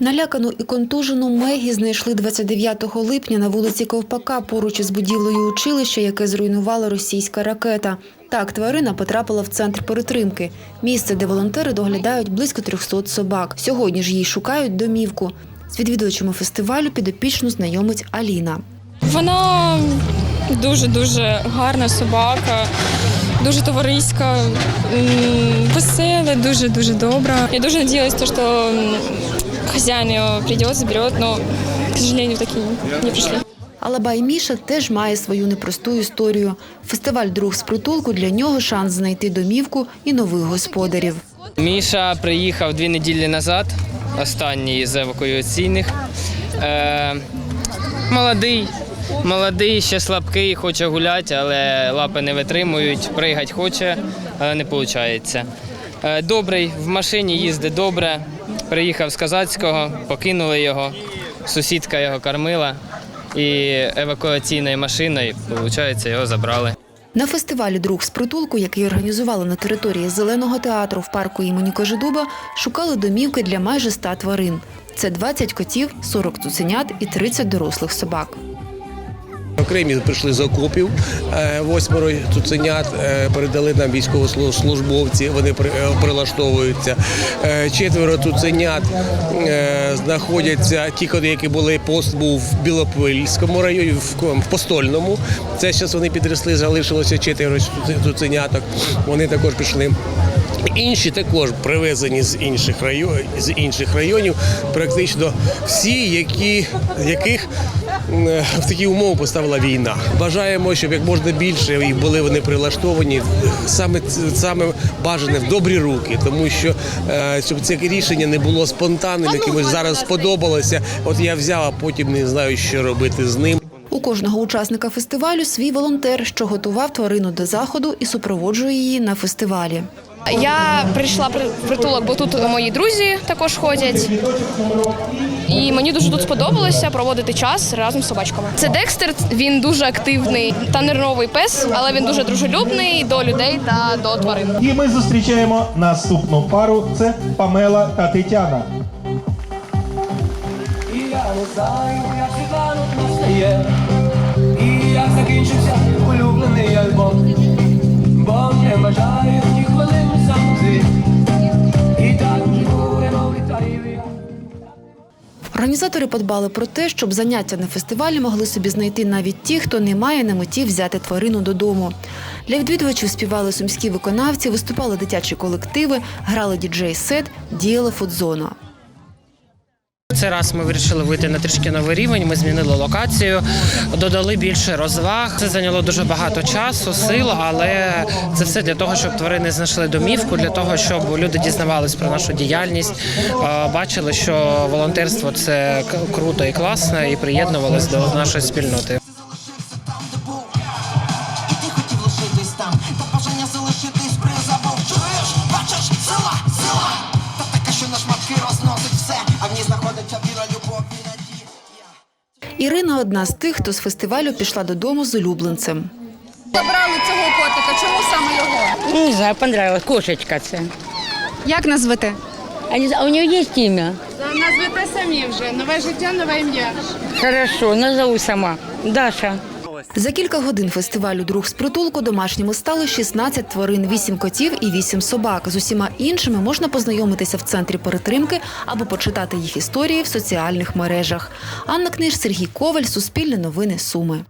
Налякану і контужену Мегі знайшли 29 липня на вулиці Ковпака поруч із будівлею училища, яке зруйнувала російська ракета. Так, тварина потрапила в центр перетримки. Місце, де волонтери доглядають близько 300 собак. Сьогодні ж їй шукають домівку. З відвідувачами фестивалю підопічну знайомить Аліна. Вона дуже дуже гарна собака, дуже товариська, м, весела, дуже дуже добра. Я дуже надіялась, що хозяин ее придет, заберет, но, к сожалению, так и не пришли. Алабай Міша теж має свою непросту історію. Фестиваль друг з притулку для нього шанс знайти домівку і нових господарів. Міша приїхав дві неділі назад, останній з евакуаційних. Е, молодий, молодий, ще слабкий, хоче гуляти, але лапи не витримують, пригати хоче, але не виходить. Е, добрий, в машині їздить добре. Приїхав з Казацького, покинули його, сусідка його кормила і евакуаційною машиною, виходить, його забрали. На фестивалі Друг з притулку, який організували на території зеленого театру в парку імені Кожедуба, шукали домівки для майже ста тварин. Це 20 котів, 40 цуценят і 30 дорослих собак. Окремі прийшли з окопів, е, восьмеро цуценят е, передали нам військовослужбовці, вони е, прилаштовуються. Четверо цуценят знаходяться, ті, які були пост був в Білопільському районі, в Постольному. Це зараз вони підросли, залишилося четверо цуце- цуценяток. Вони також пішли. Інші також привезені з інших районів, з інших районів, практично всі, які, яких в такі умови поставила війна. Бажаємо, щоб як можна більше і були вони прилаштовані саме саме бажане в добрі руки, тому що е, щоб це рішення не було спонтанним, якимось зараз сподобалося. От я взяв, а потім не знаю, що робити з ним. У кожного учасника фестивалю свій волонтер, що готував тварину до заходу і супроводжує її на фестивалі. Я прийшла при- в притулок, бо тут мої друзі також ходять. І мені дуже тут сподобалося проводити час разом з собачками. Це Декстер, він дуже активний та нервовий пес, але він дуже дружелюбний до людей та до тварин. І ми зустрічаємо наступну пару. Це Памела та Тетяна. Організатори подбали про те, щоб заняття на фестивалі могли собі знайти навіть ті, хто не має на меті взяти тварину додому. Для відвідувачів співали сумські виконавці, виступали дитячі колективи, грали діджей-сет, діяла фудзона. Цей раз ми вирішили вийти на трішки новий рівень. Ми змінили локацію, додали більше розваг. Це зайняло дуже багато часу, сил, але це все для того, щоб тварини знайшли домівку, для того, щоб люди дізнавались про нашу діяльність, бачили, що волонтерство це круто і класно, і приєднувались до нашої спільноти. І ти хотів лишитись там, та бажання залишитись Ірина одна з тих, хто з фестивалю пішла додому з улюбленцем. Забрали цього котика. Чому саме його? Не знаю, понравилось. Кошечка це. Як назвете? А, не, знаю, а у нього є ім'я? Назвете самі вже. Нове життя, нове ім'я. Хорошо, назову сама. Даша. За кілька годин фестивалю Друг з притулку домашніми стали 16 тварин, 8 котів і 8 собак. З усіма іншими можна познайомитися в центрі перетримки або почитати їх історії в соціальних мережах. Анна Книж, Сергій Коваль, Суспільне новини, Суми.